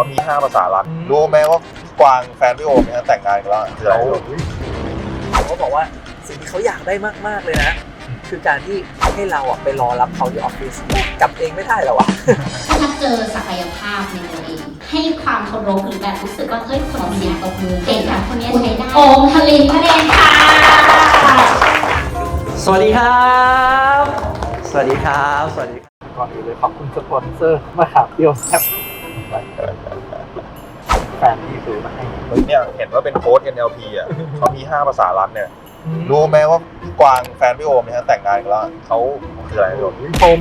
เขามีห้าภาษารักอืมรู้ไหมว่ากวางแฟนพี่โอมเนี่ยแต่งงานกันแล้วคืออะไรรู้เขาก็บอกว่าสิ่งที่เขาอยากได้มาก ๆ เลยนะ คือการที่ให้เราอะไปรอรับเขาที่ออฟฟิศกลับเองไม่ได้หรอวะ ถ้าทักเจอศักยภาพในตัวเอง ให้ความเคารพหรือแบบรู้สึกว่าเฮ้ยคนเนี้ยตบมือเก่งค่ะคนเนี้ยใช้ได้โอมทลินพระเดนค่ะ สวัสดีครับ สวัสดีครับ สวัสดีครับก่อนอื่นเลยขอบคุณสปอนเซอร์มาขามเปรี้ยวแซ่บ แฟนที่ซื้อมาให้เนี่ยเห็นว่าเป็นโค้ด NLP อะเขามีห้าภาษารักเนี่ย รู้ไหมว่ากวางแฟนพี่โอมเนี่ยแต่งงานกันแล้วเขาคืออะไรรู้ชม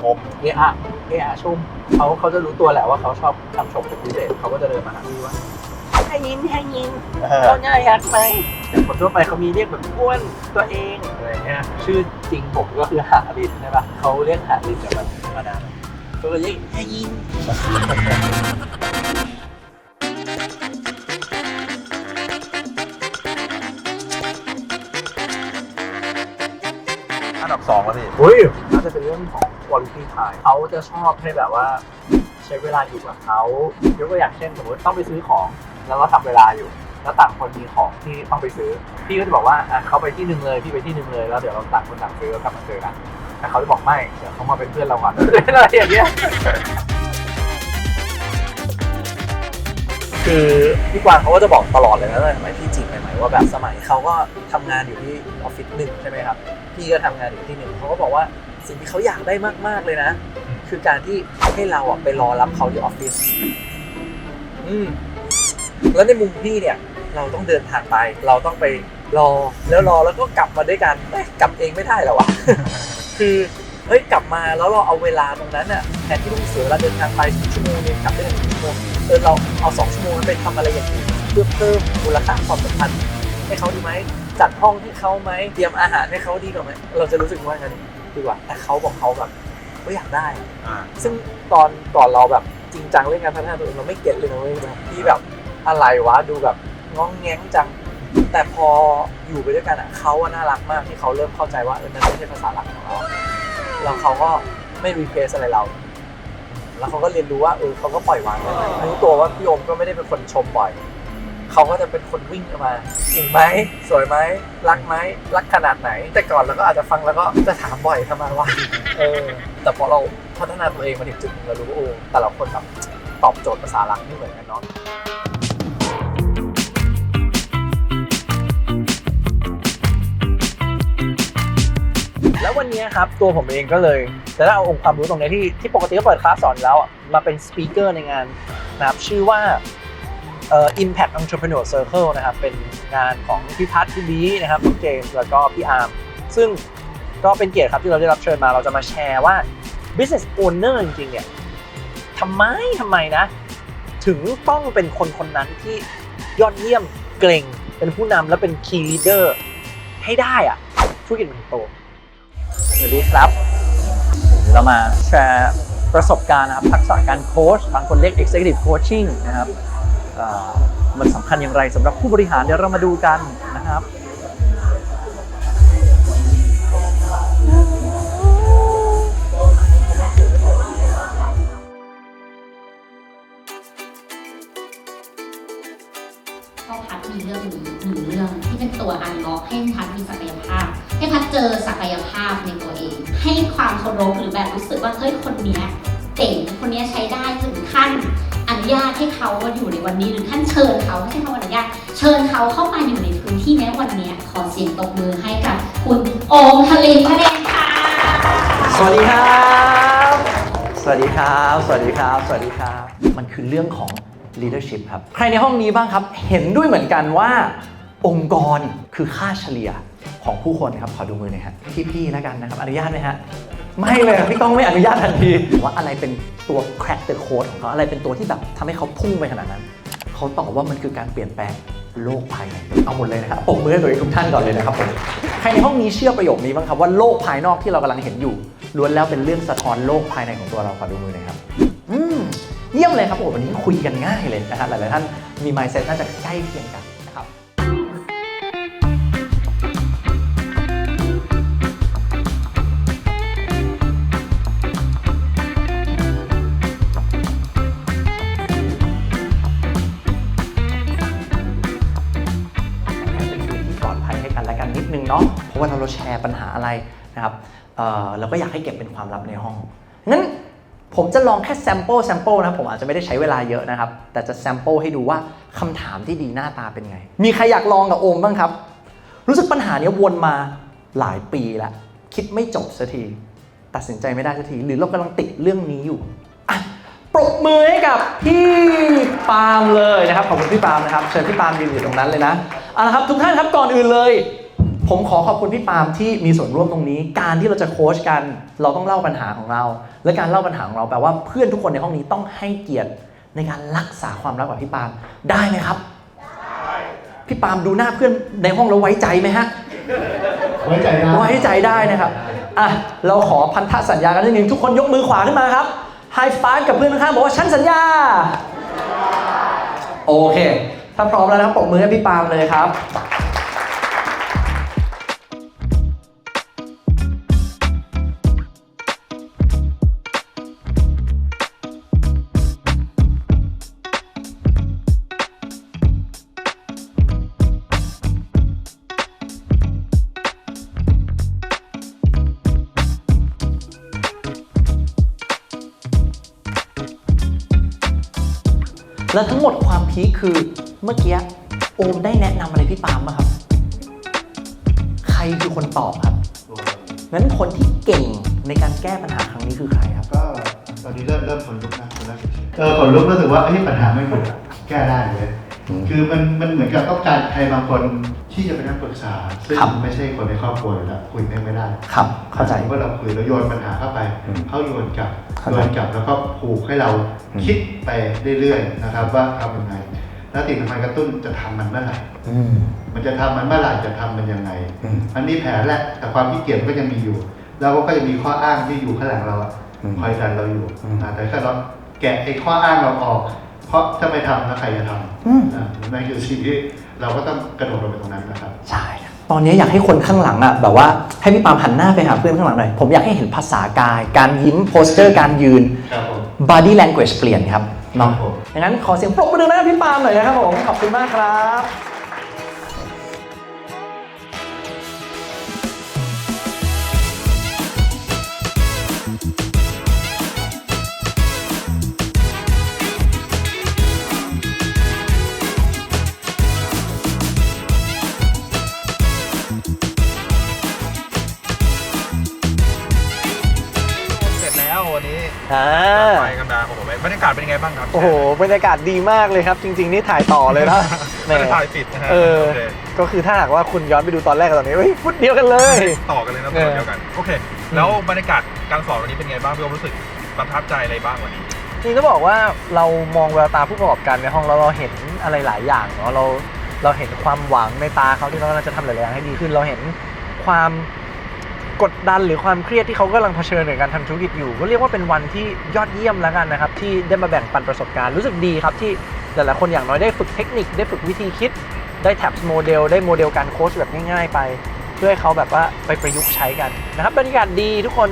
ชมเอะอะเอะอะชมเขาเขาจะรู้ตัวแหละว่าเขาชอบคำชมเป็นพิเศษเขาก็จะเดินมาหาพี่ว่าให้ยินให้ยินเขาน่ารักไหมแต่คนทั่วไปเขามีเรียกแบบอ้วนตัวเองอะไรเงี้ยชื่อจริงผมก็คือหาลินใช่ปะเขาเรียกหาลินแต่มันธรรมดาก็เล ยเรียกให้ยินอันดับสองแล้วพี่อุ้ยน่าจะเป็นเรื่องของ quality time เขาจะชอบให้แบบว่า ใช้เวลาอยู่กับเขายกตัวอย่างเช่นสมมติต้องไปซื้อของแล้วเราทำเวลาอยู่ แล้วต่างคนมีของที่ต้องไปซื้อ พี่ก็จะบอกว่าอะเขาไปที่หนึ่งเลยพี่ไปที่หนึ่งเลยแล้วเดี๋ยวเราต่างคนต่างซื้อแล้วกลับมาเจอกัน แต่เขาจะบอกไม่เดี๋ยวเขามาเป็นเพื่อนเราก่อนอะไรอย่างเงี้ยคือพี่กวางเขาก็จะบอกตลอดเลยนะตั้งแต่สมัยพี่จีบใหม่ๆว่าแบบสมัยเขาก็ทำงานอยู่ที่ออฟฟิศหนึ่งใช่ไหมครับพี่ก็ทำงานอยู่ที่หนึ่งเขาก็บอกว่าสิ่งที่เขาอยากได้มากๆเลยนะ คือการที่ให้เราอะไปรอรับเขาที่ออฟฟิศอืมแล้วในมุมพี่เนี่ย เราต้องเดินทางไป เราต้องไปรอแล้วรอแล้วก็กลับมาด้วยกันเอ้ยกลับเองไม่ได้หรอวะ คือเฮ้ยกลับมาแล้วเราเอาเวลาตรงนั้นน่ะแทนที่ต้องเสียเวลาเดินทางไปชั่วโมงนึงกลับได้หนึ่งชั่วโมงเออเราเอาสองชั่วโมงนั้นไปทำอะไรอย่างอื่นเพื่อเพิ่มมูลค่าความสัมพันธ์ให้เขาดีไหมจัดห้องให้เขาไหมเตรียมอาหารให้เขาดีกว่าไหมเราจะรู้สึกว่างั้นดีกว่าแต่เขาบอกเขาแบบก็อยากได้อ่าซึ่งตอนก่อนเราแบบจริงจังเรื่องการพัฒนาตัวเองเราไม่เก็ตเลยนะเว้ยแบบที่แบบอะไรวะดูแบบง้องแง้งจัง แต่พออยู่ไปด้วยกันอะเขาอะน่ารักมากที่เขาเริ่มเข้าใจว่าเออนั่นไม่ใช่ภาษาหลักของเราแล้วเขาก็ไม่รีเพสอะไรเรา แล้วเขาก็เรียนรู้ว่าเออเขาก็ปล่อยวางได้รู้ตัวว่าพี่โอมก็ไม่ได้เป็นคนชมบ่อยเขาก็จะเป็นคนวิ่งเข้ามาเก่งไหมสวยไหมรักไหมรักขนาดไหน แต่ก่อนเราก็อาจจะฟังแล้วก็จะถามบ่อยทำไมวะเออ แต่พอเราพัฒนาตัวเองมาถึงจุดหนึงเรารู้ว่าโอ้แต่ละคนแบบตอบโจทย์ภาษาหลักไม่เหมือนกันเนาะ ววันนี้ครับตัวผมเองก็เลยจะได้เอาองค์ความรู้ตรงนี้ที่ที่ปกติก็เปิดคลาสสอนแล้วมาเป็นสปีกเกอร์ในงานนะครับชื่อว่าเอ่อ Impact Entrepreneur Circle นะครับเป็นงานของพี่พัฒน์พี่บีนะครับน้องเจมส์แล้วก็พี่อาร์มซึ่งก็เป็นเกียรติครับที่เราได้รับเชิญมาเราจะมาแชร์ว่า business owner จริงๆเนี่ยทำไมทำไมนะ ถึงต้องเป็นคนคนนั้นที่ยอดเยี่ยมเก่ง เป็นผู้นำและเป็น key leader ให้ได้อะธุรกิจมันโต วัสดีครับ เรามาแชร์ประสบการณ์นะครับ ทักษะการโค้ชบางคนเรียก executive coaching นะครับมันสำคัญอย่างไรสำหรับผู้บริหารเดี๋ยวเรามาดูกันนะครับ รพหรือแบบรู้สึกว่าเฮ้ยคนเนี้ยเจ๋งคนเนี้ยใช้ได้ถึงขั้นอนุญาตให้เขามาอยู่ในวันนี้หรือท่านเชิญเขาไม่ใช่คำว่าอนุญาตเชิญเขาเข้ามาอยู่ในพื้นที่ในวันเนี้ยขอเสียงตบมือให้กับคุณโอมทลินพระเดนค่ะสวัสดีครับ สวัสดีครับ สวัสดีครับ สวัสดีครับ มันคือเรื่องของ leadership ครับ ใครในห้องนี้บ้างครับ เห็นด้วยเหมือนกันว่า องค์กรคือค่าเฉลี่ยของผู้คนครับ ขอดูมือหน่อยฮะพี่ๆแล้วกันนะครับ อนุญาตไหมฮะ ไม่เลยพี่ก้องไม่อนุญาตทันทีว่าอะไรเป็นตัว crack the code ของเขาอะไรเป็นตัวที่แบบทำให้เขาพุ่งไปขนาดนั้น เขาตอบว่ามันคือการเปลี่ยนแปลงโลกภายในเอาหมดเลยนะครับปรบมือให้ตัวเองทุกท่านก่อนเลยนะครับผมใครในห้องนี้เชื่อประโยคนี้บ้างครับว่าโลกภายนอกที่เรากำลังเห็นอยู่ล้วนแล้วเป็นเรื่องสะท้อนโลกภายในของตัวเราขอดูมือหน่อยครับอืมเยี่ยมเลยครับผมวันนี้คุยกันง่ายเลยนะครับหลายๆท่านมี mindset น่าจะใกล้เคียงกัน เนาะเพราะว่าเราแชร์ปัญหาอะไรนะครับเเราก็อยากให้เก็บเป็นความลับในห้องงั้นผมจะลองแค่แซมเปิลแซมเปิลนะครับผมอาจจะไม่ได้ใช้เวลาเยอะนะครับ แต่จะแซมเปิลให้ดูว่าคำถามที่ดีหน้าตาเป็นไง มีใครอยากลองกับโอมบ้างครับ รู้สึกปัญหานี้วนมาหลายปีแล้วคิดไม่จบสักที ตัดสินใจไม่ได้สักที หรือเรากำลังติดเรื่องนี้อยู่อะปรบมือให้กับพี่ปาล์มเลยนะครับขอบคุณพี่ปาล์มนะครับเชิญพี่ปาล์มยืนอยู่ตรงนั้นเลยนะเอาละครับทุกท่านครับก่อนอื่นเลย ผมขอขอบคุณพี่ปาล์มที่มีส่วนร่วมตรงนี้ การที่เราจะโค้ชกัน เราต้องเล่าปัญหาของเรา และการเล่าปัญหาของเราแปลว่าเพื่อนทุกคนในห้องนี้ต้องให้เกียรติในการรักษาความลับกับพี่ปาล์มได้ไหมครับพี่ปาล์มดูหน้าเพื่อนในห้องแล้วไว้ใจไหมฮะไว้ใจได้ไว้ใจได้นะครับอะเราขอพันธสัญญากันนิดนึงทุกคนยกมือขวาขึ้นมาครับไฮไฟว์กับเพื่อนข้างๆบอกว่าฉันสัญญา โอเค ถ้าพร้อมแล้วนะครับปรบมือให้พี่ปาล์มเลยครับ และทั้งหมดความพีคคือเมื่อกี้โอมได้แนะนำอะไรพี่ปาล์มบ้าครับ ใครคือคนตอบครับ งั้นคนที่เก่งในการแก้ปัญหาครั้งนี้คือใครครับ ก็ตอนนี้เริ่มเริ่มขนลุกนะคนแรกเออขนลุกรู้สึกว่าเฮ้ยปัญหาไม่หมดอะแก้ได้เลย คือมันมันเหมือนกับต้องการใครบางคนที่จะเป็นนักปรึกษาซึ่งครับ ไม่ใช่คนในครอบครัวอยู่แล้วคุยไม่ไม่ได้ครับ เข้าใจ เมื่อเราคุยแล้วโยนปัญหาเข้าไป อืมเขาโยนกลับเข้าโยใจนกลับแล้วก็ผูกให้เราอืม คิดไปเรื่อยๆนะครับ ว่าทำยังไงแล้วสิ่งสำคัญกระตุ้นจะทำมันเมื่อไหร่อืม มันจะทำมันเมื่อไหร่จะทำมันยังไงอืมมันมีแผนแหละแต่ความขี้เกียจมันก็ยังมีอยู่ แล้วก็จะมีข้ออ้างที่อยู่ข้างหลังเราอะอืมคอยดันเราอยู่อืม อ่าแต่ถ้าเราแกะไอ้ข้ออ้างเราออก เพราะถ้าไม่ทำแล้วใครจะทอืมำอ่านั่นคือสิ่งที่เราก็ต้องกระโดดลงไปตรงนั้นนะครับใช่ตอนนี้อยากให้คนข้างหลังอะแบบว่าให้พี่ปาล์มหันหน้าไปหาเพื่อนข้างหลังหน่อยผมอยากให้เห็นภาษากาย การยิ้มโพสเจอร์การยืนครับผม body language เปลี่ยนครับเนาะครับผมดังนั้นขอเสียงปรบมือดังๆให้พี่ปาล์มหน่อยนะครับผมขอบคุณมากครับ อ่าไปกันดาของผมบรรยากาศเป็นยังไงบ้างครับโอ้โหบรรยากาศดีมากเลยครับ จริง ๆ นี่ถ่ายต่อเลยนะแหมไม่ได้ถ่ายปิดนะฮะเออโอเคก็คือถ้าหากว่าคุณย้อนไปดูตอนแรกกับตอนนี้เฮ้ยฟุตเดียวกันเลย ต่อกันเลยนะเอตัวอเดียวกันโอเค แล้วบรรยากาศการสอนวันนี้เป็นไงบ้างพี่โอมรู้สึกประทับใจอะไรบ้างวันนี้จริงต้องบอกว่าเรามองแววตาผู้ประกอบการในห้องแล้วเราเห็นอะไรหลายอย่างเนาะเราเราเห็นความหวังในตาเขาที่เขากำลังจะทำหลายๆอย่างให้ดีขึ้น เราเห็นความ กดดันหรือความเครียดที่เขากำลังเผชิญในการทำธุรกิจอยู่ ก็เรียกว่าเป็นวันที่ยอดเยี่ยมแล้วกันนะครับ ที่ได้มาแบ่งปันประสบการณ์รู้สึกดีครับที่หลายๆคนอย่างน้อยได้ฝึกเทคนิค ได้ฝึกวิธีคิด ได้แท็บโมเดลได้โมเดลการโค้ชแบบง่ายๆไป เพื่อให้เขาแบบว่าไปประยุกต์ใช้กันนะครับบรรยากาศดีทุกคน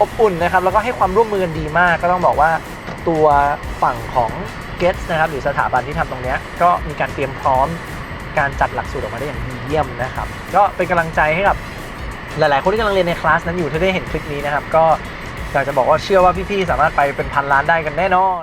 อบอุ่นนะครับแล้วก็ให้ความร่วมมือกันดีมาก ก็ต้องบอกว่าตัวฝั่งของ g e t นะครับหรือสถาบันที่ทำตรงนี้ก็มีการเตรียมพร้อมการจัดหลักสูตรออกมาได้อย่างดีเยี่ยมนะครับ ก็เป็นกำลังใจให้กับ หลาย ๆ คนที่กำลังเรียนในคลาสนั้นอยู่ถ้าได้เห็นคลิปนี้นะครับก็อยากจะบอกว่าเชื่อว่าพี่ๆสามารถไปเป็นพันล้านได้กันแน่นอน